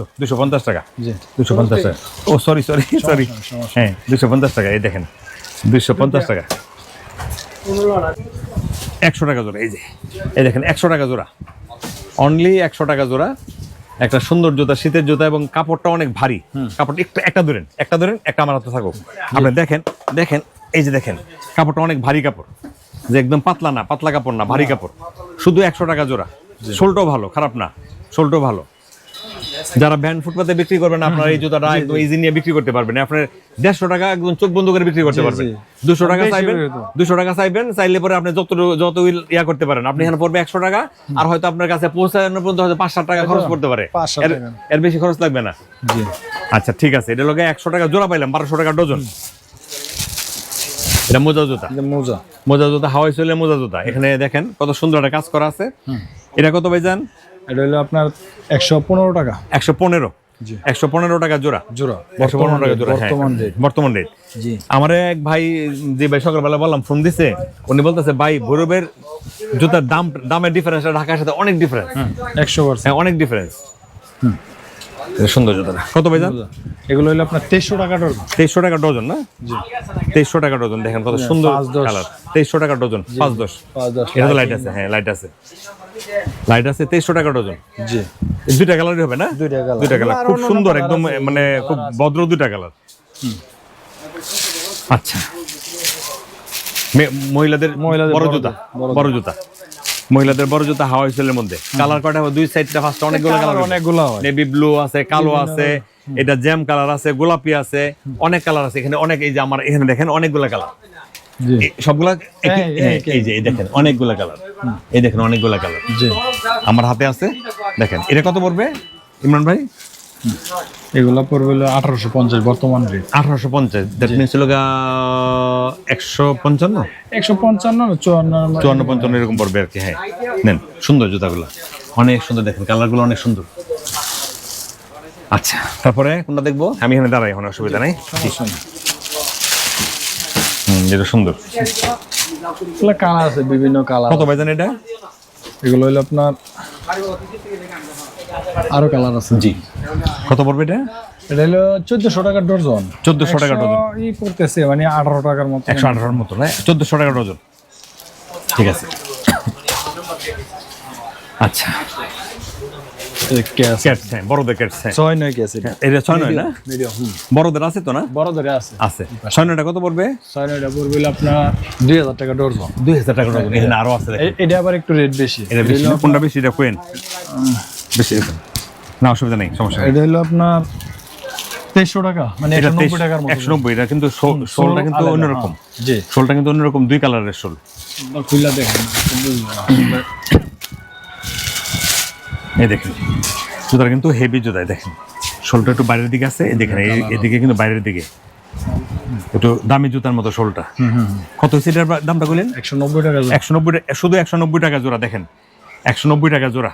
দুশো দুশো পঞ্চাশ টাকা। দুশো পঞ্চাশ টাকা। ও সরি সরি সরি হ্যাঁ দুশো পঞ্চাশ টাকা এই দেখেন। দুশো পঞ্চাশ টাকা। একশো টাকা জোড়া এই যে। এই দেখেন একশো টাকা জোড়া। অনলি একশো টাকা জোড়া। একটা সুন্দর জুতা শীতের জুতা এবং কাপড়টা অনেক ভারী। কাপড়টা একটু একটা ধরেন একটা ধরেন একটা আমার হাতে থাকুক। আপনি দেখেন দেখেন এই যে দেখেন কাপড়টা অনেক ভারী কাপড়। যে একদম পাতলা না পাতলা কাপড় না ভারী কাপড়। শুধু একশো টাকা জোড়া। শোলটাও ভালো খারাপ না। শোলটাও ভালো। যারা ব্যান্ড ফুটপাতে বিক্রি করবেন আপনার এই জুতাটা একদম ইজি নিয়ে বিক্রি করতে পারবেন। আপনার দেড়শো টাকা একদম চোখ বন্ধ করে বিক্রি করতে পারবেন। দুশো টাকা চাইবেন দুশো টাকা চাইবেন চাইলে পরে আপনি যত যত ইয়া করতে পারেন। আপনি এখানে পড়বে একশো টাকা আর হয়তো আপনার কাছে পৌঁছানো পর্যন্ত হয়তো পাঁচ টাকা খরচ করতে পারে। এর- বেশি খরচ লাগবে না। আচ্ছা ঠিক আছে। এটা লোকে একশো টাকা জোড়া পাইলাম বারোশো টাকা ডজন। এটা মোজা জুতা। মোজা। মোজা জুতা হাওয়াই চলে মোজা জুতা। এখানে দেখেন কত সুন্দর একটা কাজ করা আছে। এটা কত ভাইজান? এটা হলো আপনার একশো পনেরো টাকা। একশো পনেরো? একশো পনেরো টাকা জোড়া? জোড়া। একশো পনেরো টাকা জোড়া হ্যাঁ। বর্তমান রেট বর্তমান রেট জি। আমার এক ভাই যে ভাই সকালবেলা বললাম ফোন দিছে উনি বলতেছে ভাই ভৈরবের জুতার দাম দামের ডিফারেন্স ঢাকার সাথে অনেক ডিফারেন্স একশো পার্সেন্ট হ্যাঁ অনেক ডিফারেন্স সুন্দর জুতাটা। কত ভাই এগুলো হলো আপনার তেইশশো টাকা ডজন। তেইশশো টাকা ডজন না? জি। তেইশশো টাকা ডজন দেখেন কত সুন্দর কালার তেইশশো টাকা ডজন পাঁচ দশ। পাঁচ দশ এটা লাইট আছে হ্যাঁ লাইট আছে। লাইট আছে তেইশশো টাকা ডজন জি। দুইটা কালারই হবে না? দুইটা colour। দুইটা কালার খুব সুন্দর একদম মানে খুব ভদ্র দুইটা কালার আচ্ছা। মহিলাদের মহিলাদের বড় জুতা। বড় জুতা। মহিলাদের বড় জুতা হাওয়াই সেলের মধ্যে। কালার কয়টা হবে? দুই সাইডটা ফার্স্ট অনেকগুলো কালার অনেকগুলো হয় নেভি ব্লু আছে কালো আছে এটা জ্যাম কালার আছে গোলাপি আছে অনেক কালার আছে। এখানে অনেক এই যে আমার এখানে দেখেন অনেকগুলো কালার সবগুলা হ্যাঁ, হ্যাঁ। এই যে দেখেন অনেকগুলো কালার। এই দেখেন অনেকগুলো কালার। আমার হাতে আছে দেখেন এটা কত পড়বে ইমরান ভাই? এগুলো পড়বে হলো আঠারোশো পঞ্চাশ বর্তমান রেট আঠারোশো পঞ্চাশ দ্যাট মিনস হলো একশো পঞ্চান্ন? একশো পঞ্চান্ন চুয়ান্ন চুয়ান্ন পঞ্চান্ন এরকম পড়বে আর কি হ্যাঁ। নেন সুন্দর জুতাগুলো। অনেক সুন্দর দেখেন কালারগুলো অনেক সুন্দর। আচ্ছা তারপরে কোনটা দেখব? আমি এখানে দাঁড়াই এখন অসুবিধা নাই। এটা সুন্দর। এগুলো কালার আছে বিভিন্ন কালার। কত ভাইজান এটা? এগুলো হলো আপনার আরও কালার আছে। জি। কত পড়বে এটা? এটা হলো চোদ্দশো টাকার ডজন। চোদ্দশো টাকা ডজন। ই পড়তেছে মানে আঠারো টাকার মতো। একশো আঠারোর মতো না? চোদ্দশো টাকা ডজন। ঠিক আছে। আচ্ছা। ক্যাটস হ্যাঁ বড়দের ক্যাটস হ্যাঁ ছয় নয় ক্যাশ এটা এটা ছয় নয় না বড়দের আছে তো না বড় ধরে আছে আছে ছয় নয়টা কত পড়বে ছয় নয়টা পড়বে আপনার দুই হাজার টাকা দুই হাজার টাকা এখানে আছে এটা আবার একটু রেট বেশি এটা বেশি কোনটা বেশি এটা কোয়েন বেশি না অসুবিধা নেই সমস্যা এটা হলো আপনার তেইশশো টাকা মানে এটা নব্বই টাকার একশো নব্বই এটা কিন্তু শোলটা অন্যরকম। জি শোলটা কিন্তু অন্যরকম দুই কালারের শোল খুললা দেখেন এই দেখেন। জুতাটা কিন্তু হেভি জুতায় দেখেন। শোলটা একটু বাইরের দিকে আছে এদিকে দেখেন এদিকে কিন্তু বাইরের দিকে। একটু দামি জুতার মতো শোলটা। কত সিটার দামটা বললেন? একশো নব্বই টাকা একশো নব্বই শুধু একশো নব্বই টাকা জোড়া দেখেন। একশো নব্বই টাকা জোড়া।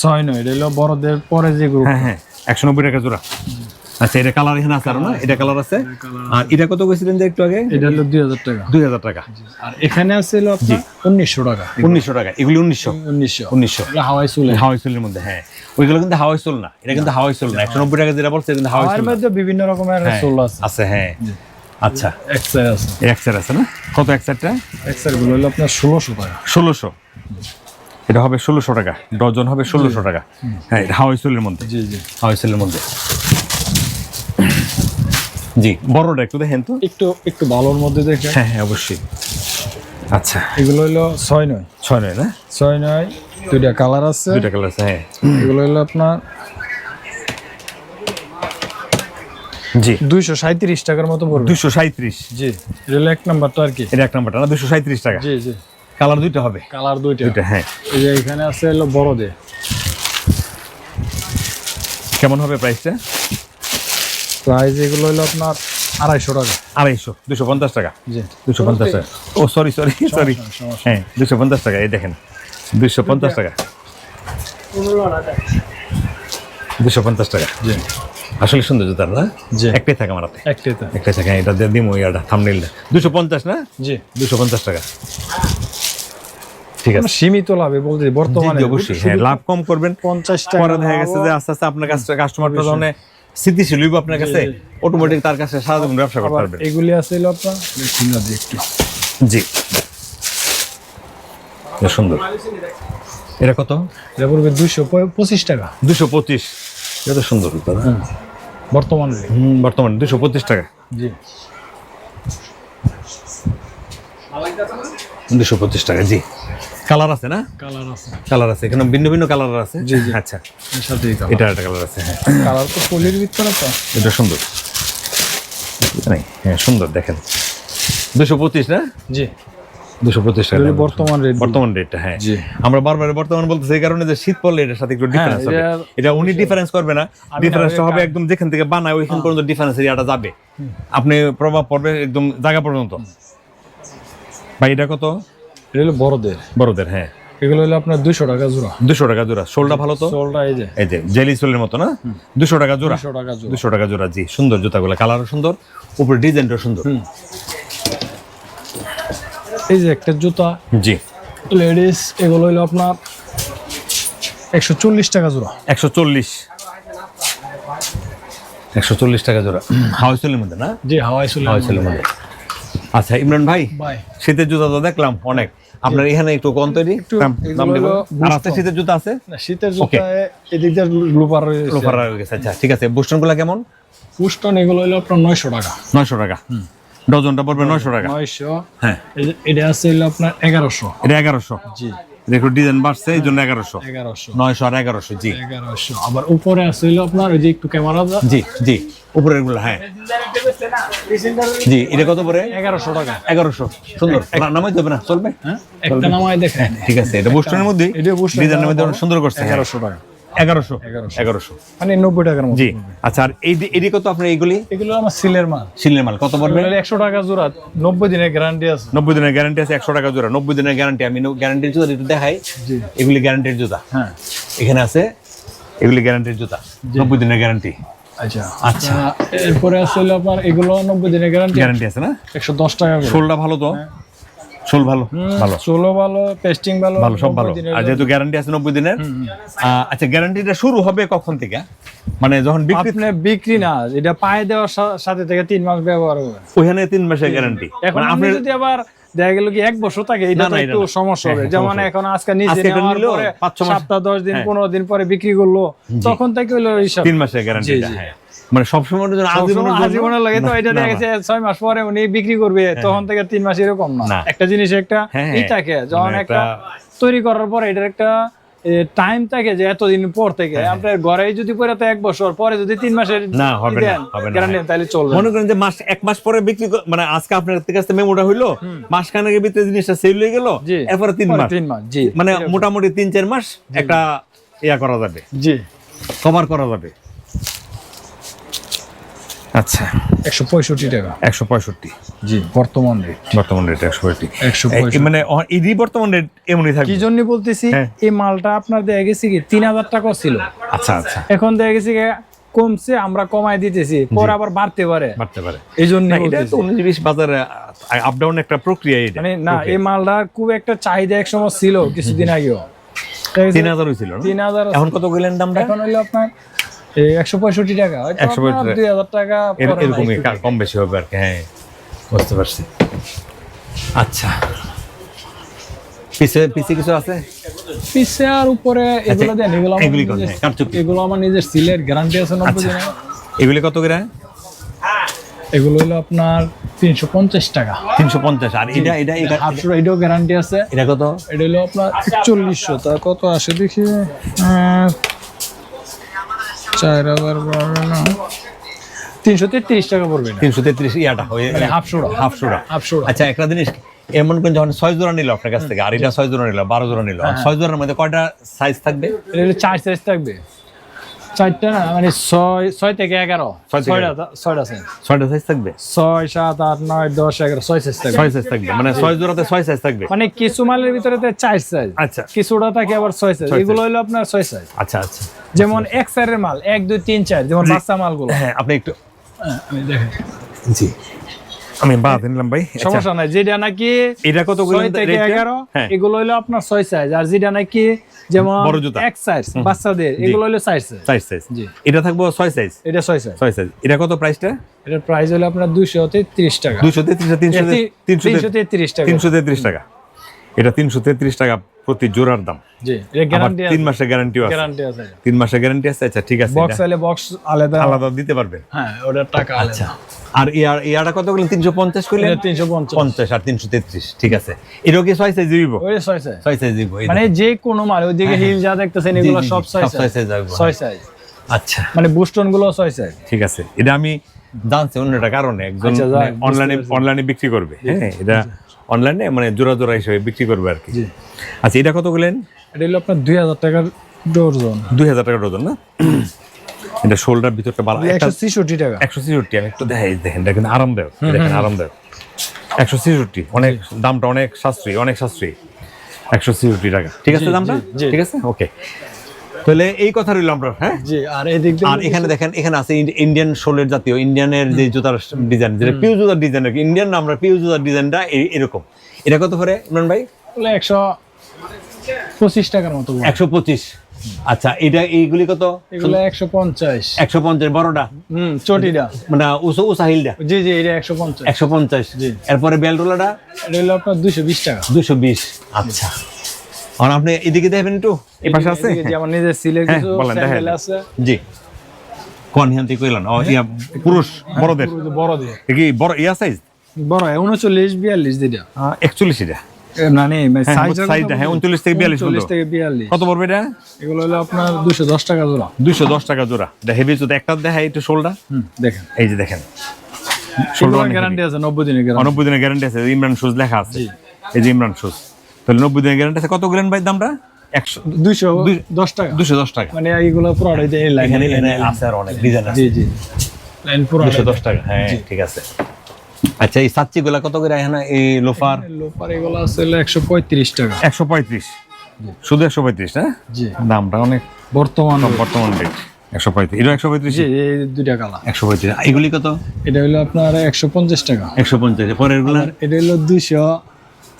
ছয় নয় এটা হলো বড়দের পরে যে গ্রুপ হ্যাঁ হ্যাঁ একশো নব্বই টাকা জোড়া। আচ্ছা এটা কালার এখানে আছে আরও না? এটা কালার আছে? আর এটা কত বলছিলেন যে একটু আগে? এটা হলো দুই হাজার টাকা। দুই হাজার টাকা। আর এখানে আছে হলো আপনার উনিশশো টাকা। উনিশশো টাকা। এগুলি উনিশশো। উনিশশো। উনিশশো। এগুলো হাওয়াই চুলে। হাওয়াই সোলের মধ্যে হ্যাঁ। ওইগুলো কিন্তু হাওয়াই সোল না। এটা কিন্তু হাওয়াই সোল না। একশো নব্বই টাকা যেটা বলছে কিন্তু হাওয়াই সোল না। মধ্যে বিভিন্ন রকমের হ্যাঁ, সোল আছে। আছে হ্যাঁ। আচ্ছা। এক্সার আছে। এক সেট আছে না? কত এক সেটটা এক্সারগুলো হলো আপনার ষোলোশো টাকা। ষোলোশো। এটা হবে ষোলোশো টাকা। ডজন হবে ষোলোশো টাকা। হ্যাঁ এটা হাওয়াই সোলের মধ্যে। জি জি। হাওয়াই সোলের মধ্যে। জি। বড়টা একটু দেখেন তো। একটু একটু ভালোর মধ্যে দেখে। হ্যাঁ হ্যাঁ অবশ্যই। আচ্ছা। এগুলো হলো ছয় নয়। ছয় নয় না? ছয় নয় দুইটা কালার আছে। দুইটা কালার আছে হ্যাঁ। এগুলো হলো আপনার জি। দুইশো সাঁত্রিশ টাকার মতো পড়বে। দুশো সাঁত্রিশ জি এটা হলো এক নাম্বারটা আর কি। এটা এক নাম্বারটা না? দুশো সাঁত্রিশ টাকা। জি জি। কালার দুইটা হবে। কালার দুইটা। দুইটা হ্যাঁ। এই যে এখানে আছে হলো বড়দে কেমন হবে প্রাইসটা? প্রাইস এগুলো হলো আপনার আড়াইশো টাকা। আড়াইশো দুশো পঞ্চাশ টাকা। জি। দুশো পঞ্চাশ টাকা। ও সরি সরি সরি হ্যাঁ দুশো পঞ্চাশ টাকা এই দেখেন। দুশো পঞ্চাশ টাকা। দুশো পঞ্চাশ টাকা। জি। আসলে সুন্দর জুতার না? জি। একটাই থাকে আমার হাতে। একটাই থাকে। এটা দিয়ে দিমো ইয়াটা থামনিলটা দুশো পঞ্চাশ না? জি। দুশো পঞ্চাশ টাকা। ঠিক আছে। সীমিত লাভে বলতে বর্তমানে অবশ্যই। হ্যাঁ লাভ কম করবেন। পঞ্চাশ টাকা দেখা গেছে যে আস্তে আস্তে আপনার কাছে কাস্টমারটা যখন স্থিতিশীল হইব আপনার কাছে অটোমেটিক তার কাছে সারাদিন ব্যবসা করতে পারবেন। এগুলি আছে আপনার? খুলে দিই একটু জি সুন্দর। এটা কত? এটা পড়বে দুইশো পঁচিশ টাকা। দুশো পঁচিশ। এটা সুন্দর দাদা বর্তমানে হুম, বর্তমানে দুশো পঁচিশ টাকা। জি। দুশো পঁচিশ টাকা জি। কালার আছে না? কালার আছে। কালার আছে এখানে ভিন্ন ভিন্ন কালার আছে? জি, জি। আচ্ছা। এটা একটা কালার আছে হ্যাঁ। কালার তো পলির ভিতরে তো। এটা সুন্দর। নাই হ্যাঁ সুন্দর দেখেন। দুশো পঁচিশ না? জি। দুশো পঁচিশ টাকা বর্তমান রেট বর্তমান রেটটা হ্যাঁ। আমরা বারবার বর্তমান বলতেছি এই কারণে যে শীত পড়লে এটার সাথে একটু ডিফারেন্স হবে। এটা- উনি ডিফারেন্স করবে না। ডিফারেন্সটা হবে একদম যেখান থেকে বানায় ওইখান পর্যন্ত ডিফারেন্স এরিয়াটা যাবে। আপনি প্রভাব পড়বে একদম জায়গা পর্যন্ত। ভাই এটা কত? এটা হলো বড়দের। বড়দের হ্যাঁ। এগুলো হলো আপনার দুইশো টাকা জোড়া। দুশো টাকা জোড়া। শোলটা ভালো তো? সোলটা এই যে। এই যে জেলি সোলের মতো না? দুশো টাকা জোড়া। দুশো টাকা জোড়া। দুশো টাকা জোড়া জি। সুন্দর জুতাগুলো কালারও সুন্দর উপরে ডিজাইনটাও সুন্দর। এই যে একটা জুতা। জি। লেডিস এগুলো হলো আপনার একশো চল্লিশ টাকা জোড়া। একশো চল্লিশ। একশো চল্লিশ টাকা জোড়া। হাওয়াই সোলের মধ্যে না? জি হাওয়াই চলে হাওয়াই সোলের মধ্যে। আচ্ছা ইমরান ভাই। শীতের জুতা তো দেখলাম অনেক। আপনার এখানে একটু কম তৈরি? আর আছে শীতের জুতা আছে? শীতের জুতায় এদিক দিয়ে লুপার রয়েছে লোফার হয়ে গেছে আচ্ছা ঠিক আছে। বুস্টনগুলা কেমন? বুস্টন এগুলো হলো আপনার নয়শো টাকা। নয়শো টাকা। ডজনটা পড়বে নয়শো টাকা। নয়শো। হ্যাঁ। এটা আছে হলো আপনার এগারোশো। এটা এগারোশো। জি। দেখো ডিজাইন বাড়ছে এই জন্য এগারোশো। এগারোশো। নয়শো আর এগারোশো জি। এগারোশো। আবার উপরে আসছিল আপনার ওই যে একটু ক্যামেরা জি জি উপরের এগুলো হ্যাঁ। জি এটা কত পরে এগারোশো টাকা। এগারোশো সুন্দর। নামাই দেবে না চলবে? হ্যাঁ একটা নামাই দেখেন। ঠিক আছে এটা বুস্টনের মধ্যে এটা ডিজাইনের মধ্যে সুন্দর করছে হ্যাঁ। এগারোশো টাকা। এগারোশো। এগারোশো। মানে নব্বই টাকার মতো। জি। আচ্ছা আর এই এটি কত আপনার এইগুলি? এগুলো আমার সিলের মাল। সিলের মাল। কত পড়বে? একশো টাকা জোড়া। নব্বই দিনের গ্যারান্টি আছে। নব্বই দিনের গ্যারান্টি আছে একশো টাকা জোড়া। নব্বই দিনের গ্যারান্টি আমি গ্যারান্টির জুতা একটু দেখাই। এগুলি গ্যারান্টির জুতা। হ্যাঁ। এখানে আছে এগুলি গ্যারান্টির জুতা। নব্বই দিনের গ্যারান্টি আচ্ছা। আচ্ছা। এরপরে আছে হলো আপনার এগুলো নব্বই দিনের গ্যারান্টি গ্যারান্টি আছে না? একশো দশ টাকা শোলটা ভালো তো? ভালো ভালো। ভালো পেস্টিং ভালো ভালো সব ভালো। আর যেহেতু গ্যারান্টি আছে নব্বই দিনের আচ্ছা গ্যারান্টিটা শুরু হবে কখন থেকে? মানে যখন বিক্রি বিক্রি না এটা পায়ে দেওয়ার সাথে থেকে তিন মাস ব্যবহার হবে। ওইখানে তিন মাসের গ্যারান্টি এখন মানে আপনি যদি আবার দেখা গেল কি এক বছর থাকে এটা একটু সমস্যা হবে। হ্যাঁ, যেমন এখন আজকে নিজে নেওয়ার পরে সপ্তাহ দশ দিন হ্যাঁ। পনেরো দিন পরে বিক্রি করল তখন থেকে হলো তিন মাসের। হ্যাঁ। মানে সবসময়ের জন্য আজীবনের সবসময় জন্য- লাগে তো এটা দেখা গেছে ছয় মাস পরে উনি বিক্রি করবে তখন থেকে তিন মাস এরকম না। না। একটা জিনিস একটা হ্যাঁ, ই হ্যাঁ। থাকে যখন মানে একটা তৈরি করার পরে এটার একটা টাইম থাকে যে এতদিন পর থেকে। হ্যাঁ, আপনার ঘরে যদি পরে তো এক বছর পরে যদি তিন মাসের না, হবে না, গ্যারান্টি হ্যাঁ। তাহলে চলবে মনে করেন যে মাস এক মাস পরে বিক্রি কর- মানে আজকে আপনার কাছে মেমোটা হইল মাস খানেকের ভিতরে জিনিসটা সেল হয়ে গেল এরপরে তিন মাস। তিন মাস জি। মানে মোটামুটি তিন চার মাস একটা ইয়া করা যাবে জি। কভার করা যাবে। আচ্ছা। একশো পঁয়ষট্টি টাকা। একশো পঁয়ষট্টি। জি বর্তমান রেট বর্তমান রেট একশো পঁয়ষট্টি। একশো মানে এরই বর্তমান রেট এমনই কি জন্য বলতেছি হ্যাঁ। এই মালটা আপনার দেখা গেছে কি তিন হাজার টাকা ছিল। আচ্ছা আচ্ছা। এখন দেখা গেছে কি কমছে আমরা কমাই দিতেছি পরে আবার বাড়তে পারে। বাড়তে পারে। এই জন্য উনিশ বাজারে আপ ডাউন একটা প্রক্রিয়া মানে না এই মালটার খুব একটা চাহিদা এক সময় ছিল কিছুদিন আগেও। তিন হাজার হয়েছিল তিন হাজার এখন কত গেলেন দামটা? এখন হইল আপনার একশো পঁয়ষট্টি টাকা। হয়তো 165 আপনার দুই হাজার টাকা এর- এরকমই কম বেশি। হবে আর কি হ্যাঁ বুঝতে পারছি। আচ্ছা। পিছে পিছে কিছু আছে? পিছে আর উপরে এগুলো দেন এগুলো এগুলি আমার নিজের সিলের গ্যারান্টি আছে নব্বই আচ্ছা। দিনের। এগুলি কত করে? এগুলো হলো আপনার তিনশো পঞ্চাশ টাকা। তিনশো পঞ্চাশ আর এটা এটা এটা হাফশো এটাও গ্যারান্টি আছে। এটা কত? এটা হলো আপনার একচল্লিশশো তা কত আসে দেখি? চার হাজার বারো না। তিনশো তেত্রিশ টাকা পড়বে তিনশো তেত্রিশ ইয়াটা মানে হাফশোটা হাফশোটা হাফশোটা আচ্ছা একটা জিনিস এমন কোন যখন ছয় জোড়া নিল আপনার কাছ থেকে আর এটা ছয় জোড়া নিল বারো জোড়া নিল হ্যাঁ। ছয় জোড়ার মধ্যে কয়টা সাইজ থাকবে? চার সাইজ থাকবে। চারটা না মানে ছয় ছয় থেকে এগারো। ছয় ছয়টা সাইজ ছয়টা সাইজ থাকবে? ছয় সাত আট নয় দশ এগারো ছয় সাইজ থাকবে। ছয় সাইজ থাকবে মানে ছয় জোড়াতে ছয় সাইজ থাকবে? মানে কিছু মালের ভিতরে চার সাইজ আচ্ছা। কিছুটা থাকে আবার ছয় সাইজ এগুলো হলো আপনার ছয় সাইজ আচ্ছা আচ্ছা। যেমন এক সাইডের মাল এক দুই তিন চার যেমন বাচ্চা মালগুলো। হ্যাঁ আপনি একটু হ্যাঁ, আমি দেখেন। জি। আমি বাদ নিলাম ভাই। আচ্ছা, সমস্যা নাই যেটা নাকি এটা কত ছয় থেকে এগারো হ্যাঁ। এগুলো হলো আপনার ছয় সাইজ আর যেটা নাকি যেমন বড় জুতা। এক সাইজ বাচ্চাদের এগুলো হলো সাইজ সাইজ সাইজ জি। এটা থাকব ছয় সাইজ এটা ছয় সাইজ ছয় সাইজ এটা কত প্রাইসটা এটা প্রাইস হলো আপনার দুশো তেত্রিশ টাকা। দুইশো তেত্রিশ তিনশো তিনশো তিনশো তেত্রিশ টাকা। তিনশো তেত্রিশ টাকা। এটা তিনশো তেত্রিশ টাকা প্রতি জোড়ার দাম। তিন মাসের গ্যারান্টিও আছে। গ্যারান্টি আছে। তিন মাসের গ্যারান্টি আছে? আচ্ছা ঠিক আছে বক্স হলে বক্স আলাদা আলাদা দিতে পারবেন হ্যাঁ ওটার টাকা আলাদা। আর ইয়ার ইয়ারটা কত করলেন? তিনশো পঞ্চাশ করলেন? তিনশো পঞ্চাশ। আর তিনশো তেত্রিশ ঠিক আছে। এটাও কি ছয় সাইজ দিব ওই ছয় সাইজ ছয় সাইজ দিব মানে যে কোনো মাল ওইদিকে হিল যা দেখতেছেন হ্যাঁ, এগুলো সব ছয় সাইজ size ছয় সাইজ আচ্ছা। মানে বুস্টনগুলো ছয় সাইজ ঠিক আছে। এটা আমি জানছি অন্য একটা কারণে একজন আচ্ছা, যাক, বুঝতে অনলাইনে অনলাইনে বিক্রি করবে। হ্যাঁ এটা অনলাইনে মানে জোড়া জোড়া হিসেবে বিক্রি করবে আর কি? আচ্ছা এটা কত বললেন এটা হলো আপনার দুই হাজার টাকার ডর্জন দুই হাজার টাকা ডজন না? এটা শোল্ডার ভিতরটা ভালো। একশো ছেষট্টি টাকা। একশো ছিষট্টি আমি একটু দেখাই দেখেন এটা কিন্তু আরামদায়ক দেখেন আরামদায়ক। একশো ছিষট্টি অনেক দামটা অনেক সাশ্রয়ী অনেক সাশ্রয়ী। একশো ছিষট্টি টাকা। ঠিক আছে দামটা। ঠিক আছে? ওকে তাহলে এই কথা রইল আমরা হ্যাঁ? জি আর এদিক দিয়ে আর এখানে দেখেন এখানে আছে ইন্ডিয়ান শোলের জাতীয় ইন্ডিয়ানের যে জুতার ডিজাইন যেটা পিউ জুতার ডিজাইন আর ইন্ডিয়ান আমরা পিউ জুতার ডিজাইনটা এরকম। এটা কত করে ইমরান ভাই? একশো পঁচিশ টাকার মতো একশো পঁচিশ। আচ্ছা এটা এইগুলি কত? এগুলো একশো পঞ্চাশ। একশো পঞ্চাশ বড়টা? হুম চটিটা। মানে উসা উসাহিলটা জি জি এটা একশো পঞ্চাশ। একশো পঞ্চাশ। এরপরে বেলটোলাটা এটা হলো আপনার দুশো বিশ টাকা। দুশো বিশ। আচ্ছা। আর আপনি এদিকে দেখবেন একটু এই পাশে আছে? যে আমার নিজের সিলের হ্যাঁ, কিছু স্যান্ডেল আছে। জি। কোন হিয়ান্তি কইলেন? ও ইয়া পুরুষ বড়দের? বড় দিয়ে এ কি বড় ইয়া সাইজ বড় উনচল্লিশ বিয়াল্লিশ যেটা। একচল্লিশ এটা? না নেই হ্যাঁ, সাইজ size হ্যাঁ, 39 থেকে 42 চল্লিশ পর্যন্ত। থেকে বিয়াল্লিশ। কত পড়বে এটা? এগুলো হলো আপনার দুশো দশ টাকা জোড়া। দুইশো দশ টাকা জোড়া। এটা হেভি জুতো একটা দেখাই একটু শোলটা। দেখেন। এই যে দেখেন। শোলটা গ্যারান্টি আছে নব্বই দিনের গ্যারান্টি দিনের গ্যারান্টি আছে ইমরান শুজ লেখা আছে। এই যে ইমরান শুজ তাহলে নব্বই দিনের গ্যারান্টি আছে। কত ভাই দামটা? একশো। দুইশো দশ টাকা। দুশো দশ টাকা। মানে এইগুলো এখানে আছে আর অনেক ডিজাইন আছে। জি জি। লাইন পুরো দুশো দশ টাকা। হ্যাঁ ঠিক আছে। আচ্ছা এই সাচ্চি গুলা কত করে এখানে? এই লোফার? এগুলো আছে একশো পঁয়ত্রিশ টাকা। একশো পঁয়ত্রিশ। শুধু একশো পঁয়ত্রিশ হ্যাঁ জি। দামটা অনেক বর্তমান বর্তমান রেট একশো পঁয়ত্রিশ। এটা একশো পঁয়ত্রিশ? এই দুইটা কালা একশো পঁয়ত্রিশ। এগুলি কত? এটা হলো আপনার একশো পঞ্চাশ টাকা। একশো পঞ্চাশ। পরেরগুলা এটা হলো দুইশো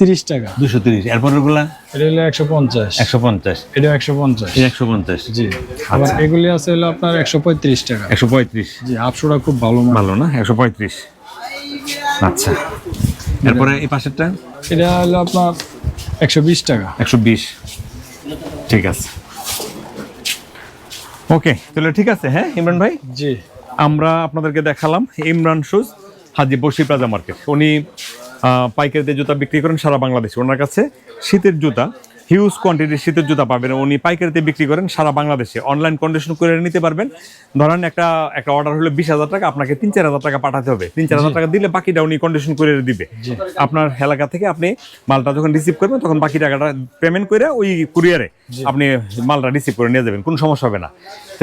তিরিশ টাকা। দুশো তিরিশ। এরপরেরগুলা এটা হলো একশো পঞ্চাশ। একশো পঞ্চাশ। এটা একশো পঞ্চাশ। একশো পঞ্চাশ। জি। আবার এগুলি আছে হলো আপনার একশো পঁয়ত্রিশ টাকা। একশো পঁয়ত্রিশ। জি আপসোটা খুব ভালো ভালো না? একশো পঁয়ত্রিশ। আচ্ছা। এরপরে এই পাশেরটা? এটা হলো আপনার একশো বিশ টাকা। একশো বিশ। ঠিক আছে। ওকে তাহলে ঠিক আছে হ্যাঁ ইমরান ভাই? জি। আমরা আপনাদেরকে দেখালাম ইমরান শুজ হাজি বসি প্লাজা মার্কেট। উনি পাইকারিতে জুতা বিক্রি করেন সারা বাংলাদেশে। ওনার কাছে শীতের জুতা হিউজ কোয়ান্টিটির শীতের জুতা পাবেন। উনি পাইকারিতে বিক্রি করেন সারা বাংলাদেশে। অনলাইন কন্ডিশন করে নিতে পারবেন। ধরেন একটা একটা অর্ডার হলো বিশ হাজার টাকা আপনাকে তিন চার হাজার টাকা পাঠাতে হবে। তিন চার হাজার টাকা দিলে বাকিটা উনি কন্ডিশন করে দিবে। আপনার এলাকা থেকে আপনি মালটা যখন রিসিভ করবেন তখন বাকি টাকাটা পেমেন্ট করে ওই কুরিয়ারে আপনি মালটা রিসিভ করে নিয়ে যাবেন। কোনো সমস্যা হবে না।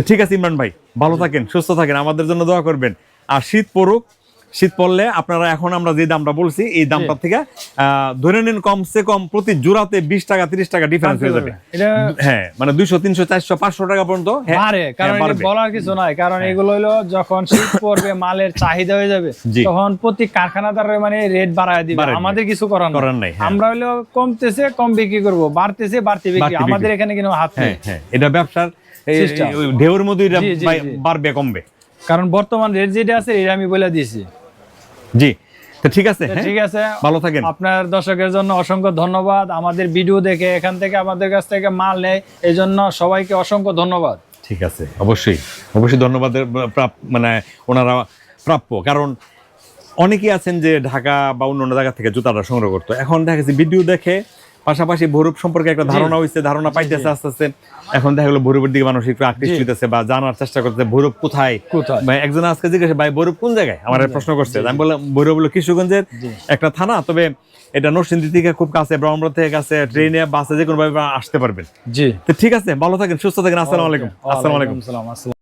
ঠিক আছে ইমরান ভাই ভালো থাকেন সুস্থ থাকেন। আমাদের জন্য দোয়া করবেন। আর শীত পড়ুক শীত পড়লে আপনারা এখন আমরা যে দামটা বলছি এই দামটা থেকে ধরে নিন কমসে কম প্রতি জোড়াতে বিশ টাকা তিরিশ টাকা ডিফারেন্স হয়ে যাবে। হ্যাঁ মানে দুইশো তিনশো চারশো পাঁচশো টাকা পর্যন্ত হ্যাঁ, কারণ হ্যাঁ। বলার কিছু নাই কারণ এগুলো হলো যখন শীত পড়বে মালের চাহিদা হয়ে যাবে তখন প্রতি কারখানাদার মানে রেট বাড়ায় দিবে। আমাদের কিছু করার করার নাই, হ্যাঁ। আমরা হলো কমতেছে কম বিক্রি করব বাড়তেছে বাড়তে বিক্রি। আমাদের এখানে কিন্তু হাত নেই। হ্যাঁ হ্যাঁ এটা ব্যবসার ঢেউর মধ্যে। বাড়বে কমবে। কারণ বর্তমান রেট যেটা আছে এটা আমি বলে দিয়েছি। জি। তো ঠিক আছে হ্যাঁ? ঠিক আছে। ভালো থাকেন। আপনার দর্শকের জন্য অসংখ্য ধন্যবাদ। আমাদের ভিডিও দেখে এখান থেকে আমাদের কাছ থেকে মাল নেয় এই জন্য সবাইকে অসংখ্য ধন্যবাদ। ঠিক আছে অবশ্যই। অবশ্যই ধন্যবাদ মানে ওনারা প্রাপ্য। কারণ অনেকেই আছেন যে ঢাকা বা অন্য অন্য জায়গা থেকে জুতাটা সংগ্রহ করতো। এখন দেখা গেছে ভিডিও দেখে পাশাপাশি ভৈরব সম্পর্কে একটা ধারণা হয়েছে ধারণা পাইতেছে আস্তে আস্তে। এখন দেখা গেলো ভৈরবের দিকে মানুষ একটু আকৃষ্ট হইতেছে বা জানার চেষ্টা করতেছে ভৈরব কোথায়? কোথায়? একজন আজকে জিজ্ঞাসা ভাই ভৈরব কোন জায়গায়? আমার প্রশ্ন করছে। আমি বললাম ভৈরব হলো কিশোরগঞ্জের একটা থানা তবে এটা নরসিংদী থেকে খুব কাছে ব্রহ্মপুর থেকে কাছে ট্রেনে বাসে যে কোনো ভাবে আসতে পারবেন। জি। তো ঠিক আছে ভালো থাকেন সুস্থ থাকেন আসসালামু আলাইকুম। আসসালামু আলাইকুম। আসসালাম।